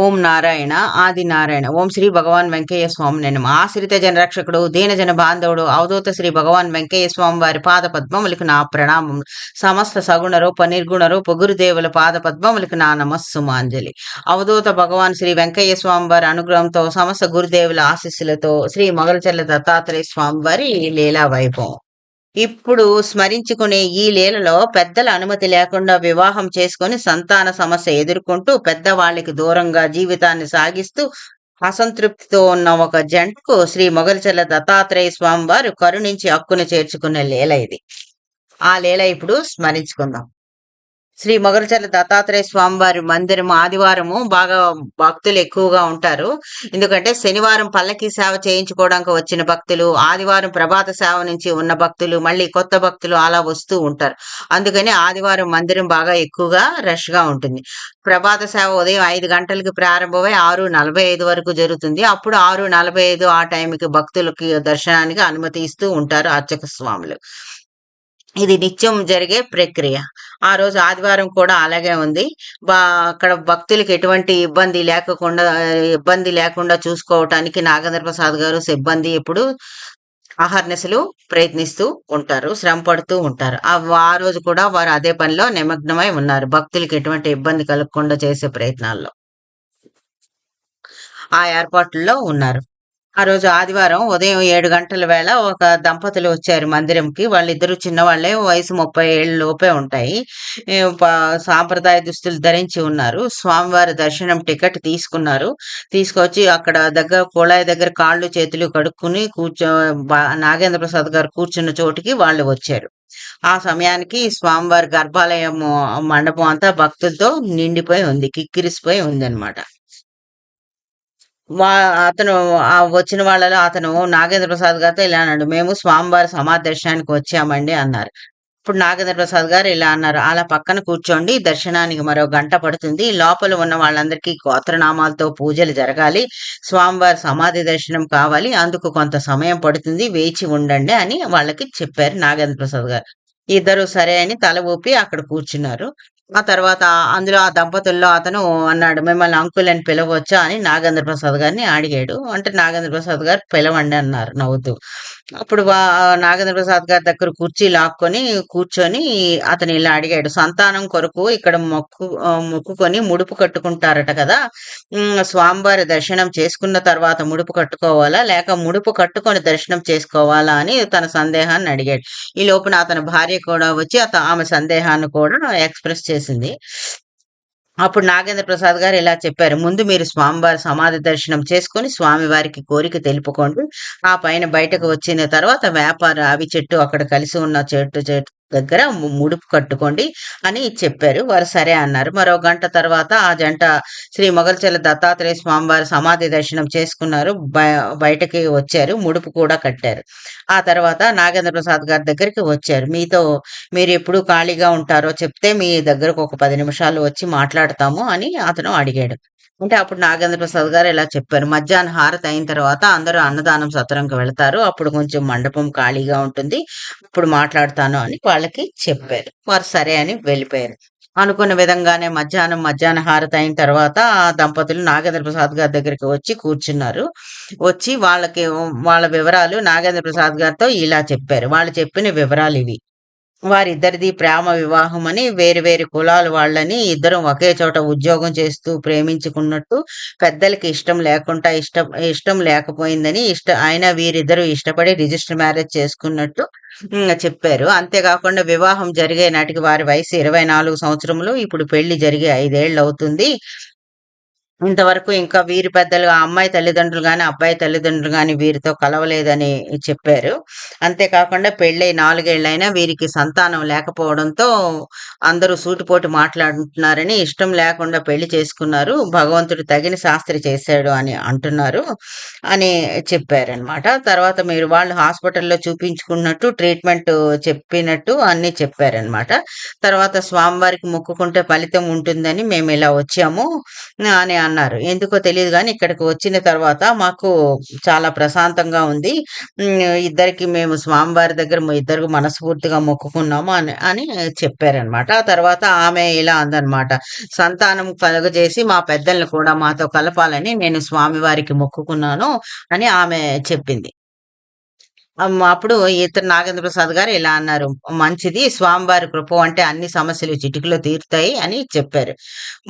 ఓం నారాయణ ఆది నారాయణ. ఓం శ్రీ భగవాన్ వెంకయ్య స్వామి నేను ఆశ్రిత జనరక్షకుడు దీనజన బాంధవుడు అవధూత శ్రీ భగవాన్ వెంకయ్య స్వామి వారి పాద పద్మములకు నా ప్రణామం సమస్త సగుణ రూప నిర్గుణ రూప గురుదేవుల పాద పద్మములకు నా నమస్సుమాంజలి. అవధూత భగవాన్ శ్రీ వెంకయ్య స్వామి వారి అనుగ్రహంతో సమస్త గురుదేవుల ఆశీస్సులతో శ్రీ మొగలచల్ల దత్తాత్రేయ స్వామి వారి లీలా వైభవం ఇప్పుడు స్మరించుకునే ఈ లీలలో పెద్దల అనుమతి లేకుండా వివాహం చేసుకొని సంతాన సమస్య ఎదుర్కొంటూ పెద్దవాళ్ళకి దూరంగా జీవితాన్ని సాగిస్తూ అసంతృప్తితో ఉన్న ఒక జంటకు శ్రీ మొగల్చెల్ల దత్తాత్రేయ స్వామి వారు కరుణించి హక్కును చేర్చుకునే లీల ఇది. ఆ లీల ఇప్పుడు స్మరించుకుందాం. శ్రీ మొగలచర్ల దత్తాత్రేయ స్వామివారి మందిరం ఆదివారము బాగా భక్తులు ఎక్కువగా ఉంటారు. ఎందుకంటే శనివారం పల్లకి సేవ చేయించుకోవడానికి వచ్చిన భక్తులు ఆదివారం ప్రభాత సేవ నుంచి ఉన్న భక్తులు మళ్ళీ కొత్త భక్తులు అలా వస్తూ ఉంటారు. అందుకని ఆదివారం మందిరం బాగా ఎక్కువగా రష్గా ఉంటుంది. ప్రభాత సేవ ఉదయం ఐదు గంటలకు ప్రారంభమై ఆరు నలభై ఐదు వరకు జరుగుతుంది. అప్పుడు ఆరు నలభై ఐదు ఆ టైంకి భక్తులకి దర్శనానికి అనుమతి ఇస్తూ ఉంటారు అర్చక స్వాములు. ఇది నిత్యం జరిగే ప్రక్రియ. ఆ రోజు ఆదివారం కూడా అలాగే ఉంది. బా అక్కడ భక్తులకు ఎటువంటి ఇబ్బంది లేకుండా ఇబ్బంది లేకుండా చూసుకోవటానికి నాగేంద్ర ప్రసాద్ గారు సిబ్బంది ఎప్పుడు అహర్నిశలు ప్రయత్నిస్తూ ఉంటారు శ్రమ పడుతూ ఉంటారు. ఆ రోజు కూడా వారు అదే పనిలో నిమగ్నమై ఉన్నారు భక్తులకు ఎటువంటి ఇబ్బంది కలగకుండా చేసే ప్రయత్నాల్లో. ఆ ఏర్పాట్లలో ఉన్నారు. ఆ రోజు ఆదివారం ఉదయం ఏడు గంటల వేళ ఒక దంపతులు వచ్చారు మందిరంకి. వాళ్ళిద్దరూ చిన్నవాళ్ళే వయసు ముప్పై ఏళ్ళ లోపే ఉంటాయి. సాంప్రదాయ దుస్తులు ధరించి ఉన్నారు. స్వామివారి దర్శనం టికెట్ తీసుకున్నారు. తీసుకొచ్చి అక్కడ దగ్గర కుళాయి దగ్గర కాళ్ళు చేతులు కడుక్కుని కూర్చో నాగేంద్ర ప్రసాద్ గారు కూర్చున్న చోటికి వాళ్ళు వచ్చారు. ఆ సమయానికి స్వామివారి గర్భాలయం మండపం అంతా భక్తులతో నిండిపోయి ఉంది కిక్కిరిసిపోయి ఉంది అనమాట వా అతను ఆ వచ్చిన వాళ్ళలో అతను నాగేంద్ర ప్రసాద్ గారితో ఇలా అన్నాడు. మేము స్వామివారి సమాధి దర్శనానికి వచ్చామండి అన్నారు. ఇప్పుడు నాగేంద్ర ప్రసాద్ గారు ఇలా అన్నారు. అలా పక్కన కూర్చోండి. దర్శనానికి మరో గంట పడుతుంది. లోపల ఉన్న వాళ్ళందరికీ గోత్రనామాలతో పూజలు జరగాలి. స్వామివారి సమాధి దర్శనం కావాలి. అందుకు కొంత సమయం పడుతుంది. వేచి ఉండండి అని వాళ్ళకి చెప్పారు నాగేంద్ర ప్రసాద్ గారు. ఇద్దరు సరే అని తల ఊపి అక్కడ కూర్చున్నారు. ఆ తర్వాత అందులో ఆ దంపతుల్లో అతను అన్నాడు మిమ్మల్ని అంకుల్ అని పిలవచ్చా? అని నాగేంద్ర ప్రసాద్ గారిని అడిగాడు. అంటే నాగేంద్ర ప్రసాద్ గారు పిలవండి అన్నారు నవ్వుతూ. అప్పుడు వా- నాగేంద్ర ప్రసాద్ గారి దగ్గర కుర్చీ లాక్కొని కూర్చొని అతను ఇలా అడిగాడు సంతానం కొరకు ఇక్కడ మొక్కు ఆ, మొక్కుకొని ముడుపు కట్టుకుంటారట కదా? స్వామివారి దర్శనం చేసుకున్న తర్వాత ముడుపు కట్టుకోవాలా? లేక ముడుపు కట్టుకొని దర్శనం చేసుకోవాలా? అని తన సందేహాన్ని అడిగాడు. ఈ లోపున అతని భార్య కూడా వచ్చి అత ఆమె సందేహాన్ని కూడా ఎక్స్ప్రెస్ చేసింది. అప్పుడు నాగేంద్ర ప్రసాద్ గారు ఇలా చెప్పారు ముందు మీరు స్వామివారి సమాధి దర్శనం చేసుకొని స్వామివారికి కోరిక తెలుపుకోండి. ఆ పైన బయటకు వచ్చిన తర్వాత వ్యాపార అవి చెట్టు అక్కడ కలిసి ఉన్న చెట్టు చెట్టు దగ్గర ముడుపు కట్టుకోండి అని చెప్పారు. వారు సరే అన్నారు. మరో గంట తర్వాత ఆ జంట శ్రీ మొగల్చెల దత్తాత్రేయ స్వామివారి సమాధి దర్శనం చేసుకున్నారు. బయ- బయటకి వచ్చారు. ముడుపు కూడా కట్టారు. ఆ తర్వాత నాగేంద్ర ప్రసాద్ గారి దగ్గరికి వచ్చారు. మీతో మీరు ఎప్పుడు ఖాళీగా ఉంటారో చెప్తే మీ దగ్గరకు ఒక పది నిమిషాలు వచ్చి మాట్లాడతాము అని అతను అడిగాడు. అంటే అప్పుడు నాగేంద్ర ప్రసాద్ గారు ఇలా చెప్పారు. మధ్యాహ్నం హారతి అయిన తర్వాత అందరూ అన్నదానం సత్రంకి వెళ్తారు. అప్పుడు కొంచెం మండపం ఖాళీగా ఉంటుంది. ఇప్పుడు మాట్లాడతాను అని వాళ్ళకి చెప్పారు. వారు సరే అని వెళ్ళిపోయారు. అనుకున్న విధంగానే మధ్యాహ్నం మధ్యాహ్న హారతి అయిన తర్వాత ఆ దంపతులు నాగేంద్ర ప్రసాద్ గారి దగ్గరికి వచ్చి కూర్చున్నారు. వచ్చి వాళ్ళకి వాళ్ళ వివరాలు నాగేంద్ర ప్రసాద్ గారితో ఇలా చెప్పారు. వాళ్ళు చెప్పిన వివరాలు ఇవి. వారిద్దరిది ప్రేమ వివాహం అని వేరు వేరు కులాల వాళ్ళని ఇద్దరం ఒకే చోట ఉద్యోగం చేస్తూ ప్రేమించుకున్నట్టు పెద్దలకి ఇష్టం లేకుండా ఇష్టం ఇష్టం లేకపోయిందని ఇష్ట ఆయన వీరిద్దరూ ఇష్టపడి రిజిస్టర్ మ్యారేజ్ చేసుకున్నట్టు చెప్పారు. అంతేకాకుండా వివాహం జరిగే నాటికి వారి వయసు ఇరవై నాలుగు సంవత్సరములు ఇప్పుడు పెళ్ళి జరిగే ఐదేళ్ళు అవుతుంది ఇంతవరకు ఇంకా వీరి పెద్దలు అమ్మాయి తల్లిదండ్రులు కానీ అబ్బాయి తల్లిదండ్రులు కానీ వీరితో కలవలేదని చెప్పారు. అంతేకాకుండా పెళ్ళై నాలుగేళ్ళైనా వీరికి సంతానం లేకపోవడంతో అందరూ సూటిపోటు మాట్లాడుతున్నారని, ఇష్టం లేకుండా పెళ్ళి చేసుకున్నారు. భగవంతుడు తగిన శాస్త్రి చేశాడు అని అంటున్నారు అని చెప్పారనమాట. తర్వాత మీరు వాళ్ళు హాస్పిటల్‌లో చూపించుకున్నట్టు ట్రీట్మెంట్ చెప్పినట్టు అన్నీ చెప్పారనమాట. తర్వాత స్వామివారికి మొక్కుకుంటే ఫలితం ఉంటుందని మేము ఇలా వచ్చాము అని అన్నారు. ఎందుకో తెలియదు కానీ ఇక్కడికి వచ్చిన తర్వాత మాకు చాలా ప్రశాంతంగా ఉంది. ఇద్దరికి మేము స్వామివారి దగ్గర ఇద్దరు మనస్ఫూర్తిగా మొక్కుకున్నాము అని అని చెప్పారనమాట. ఆ తర్వాత ఆమె ఇలా అందనమాట. సంతానం కలుగజేసి మా పెద్దల్ని కూడా మాతో కలపాలని నేను స్వామివారికి మొక్కుకున్నాను అని ఆమె చెప్పింది. అప్పుడు ఇతను నాగేంద్ర ప్రసాద్ గారు ఇలా అన్నారు. మంచిది స్వామివారి కృప అంటే అన్ని సమస్యలు చిటికలో తీరుతాయి అని చెప్పారు.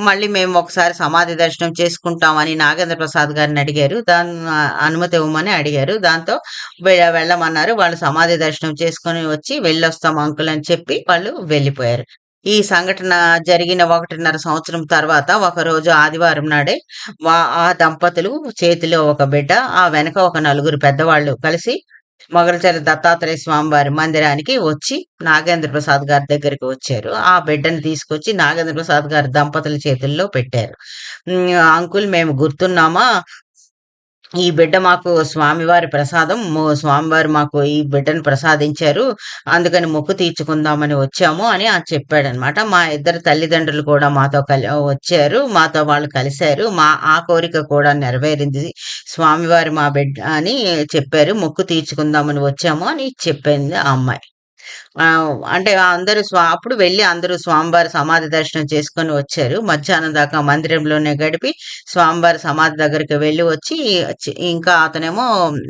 మళ్ళీ మేము ఒకసారి సమాధి దర్శనం చేసుకుంటామని నాగేంద్ర ప్రసాద్ గారిని అడిగారు. దాని అనుమతి ఇవ్వమని అడిగారు. దాంతో వెళ్ళమన్నారు. వాళ్ళు సమాధి దర్శనం చేసుకొని వచ్చి వెళ్ళొస్తాం అంకుల్ అని చెప్పి వాళ్ళు వెళ్ళిపోయారు. ఈ సంఘటన జరిగిన 1.5 సంవత్సరం తర్వాత ఒకరోజు ఆదివారం నాడే ఆ దంపతులు చేతిలో ఒక బిడ్డ, ఆ వెనక ఒక నలుగురు పెద్దవాళ్ళు కలిసి మొగలిచెర్ల దత్తాత్రేయ స్వామివారి మందిరానికి వచ్చి నాగేంద్ర ప్రసాద్ గారి దగ్గరికి వచ్చారు. ఆ బిడ్డని తీసుకొచ్చి నాగేంద్ర ప్రసాద్ గారి దంపతుల చేతుల్లో పెట్టారు. అంకుల్ మేము గుర్తున్నామా? ఈ బిడ్డ మాకు స్వామివారి ప్రసాదం. స్వామివారు మాకు ఈ బిడ్డను ప్రసాదించారు. అందుకని మొక్కు తీర్చుకుందామని వచ్చాము అని ఆ చెప్పాడనమాట. మా ఇద్దరు తల్లిదండ్రులు కూడా మాతో కలి వచ్చారు. మాతో వాళ్ళు కలిసారు. మా ఆ కోరిక కూడా నెరవేరింది. స్వామివారి మా బిడ్డ అని చెప్పారు. మొక్కు తీర్చుకుందామని వచ్చాము అని చెప్పింది ఆ అమ్మాయి. అంటే అందరూ స్వా అప్పుడు వెళ్ళి అందరూ స్వామివారి సమాధి దర్శనం చేసుకొని వచ్చారు. మధ్యాహ్నం దాకా మందిరంలోనే గడిపి స్వామివారి సమాధి దగ్గరికి వెళ్ళి వచ్చి ఇంకా అతనేమో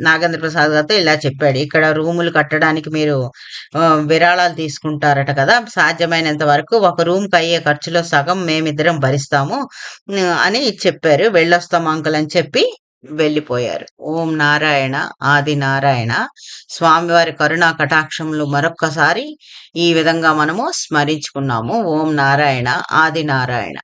నాగేంద్ర ప్రసాద్ గారితో ఇలా చెప్పాడు. ఇక్కడ రూములు కట్టడానికి మీరు విరాళాలు తీసుకుంటారట కదా! సాధ్యమైనంత వరకు ఒక రూమ్‌కి అయ్యే ఖర్చులో సగం మేమిద్దరం భరిస్తాము అని చెప్పారు. వెళ్ళొస్తాం అంకుల్ అని చెప్పి వెళ్ళిపోయారు. ఓం నారాయణ, ఆది నారాయణ. స్వామివారి కరుణా కటాక్షములు మరొక్కసారి ఈ విధంగా మనము స్మరించుకున్నాము. ఓం నారాయణ, ఆది నారాయణ.